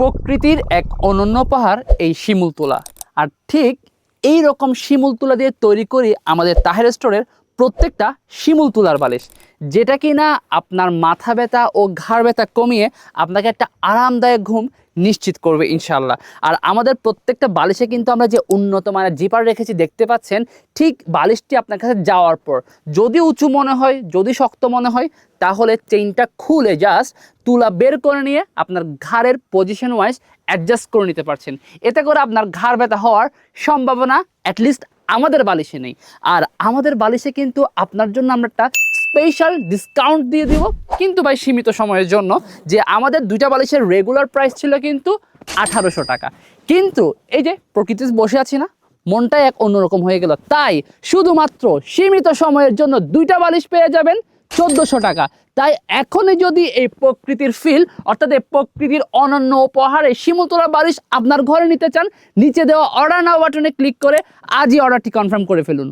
প্রকৃতির এক অনন্য পাহাড় এই শিমুল তোলা। আর ঠিক এই রকম শিমুল তুলা দিয়ে তৈরি করি আমাদের তাহের স্টোরের প্রত্যেকটা শিমুল তুলার বালিশ। যেটা কি না আপনার মাথা ব্যথা ও ঘাড় ব্যথা কমিয়ে আপনাকে একটা আরামদায়ক ঘুম নিশ্চিত করবে ইনশাল্লাহ আর আমাদের প্রত্যেকটা বালিশে কিন্তু আমরা যে উন্নত মানের জিপার রেখেছি দেখতে পাচ্ছেন, ঠিক বালিশটি আপনার কাছে যাওয়ার পর। যদি উঁচু মনে হয়, যদি শক্ত মনে হয়, তাহলে চেইনটা খুলে জাস্ট তুলা বের করে নিয়ে আপনার ঘাড়ের পজিশন ওয়াইজ অ্যাডজাস্ট করে নিতে পারছেন। এতে করে আপনার ঘাড় ব্যথা হওয়ার সম্ভাবনা অ্যাটলিস্ট আমাদের বালিশে নেই। আর আমাদের বালিশে কিন্তু আপনার জন্য আমরা একটা স্পেশাল ডিসকাউন্ট দিয়ে দিব, কিন্তু ভাই সীমিত সময়ের জন্য, যে আমাদের দুইটা বালিশের রেগুলার প্রাইস ছিল কিন্তু আঠারোশো টাকা। কিন্তু এই যে প্রকৃতি বসে আছি না মনটা এক অন্যরকম হয়ে গেল। তাই শুধুমাত্র সীমিত সময়ের জন্য দুইটা বালিশ পেয়ে যাবেন চোদ্দোশো টাকা। তাই এখনই যদি এই প্রকৃতির ফিল, অর্থাৎ এই প্রকৃতির অনন্য উপহারে শিমুলতলা বালিশ আপনার ঘরে নিতে চান, নিচে দেওয়া অর্ডার নাও বাটনে ক্লিক করে আজই অর্ডারটি কনফার্ম করে ফেলুন।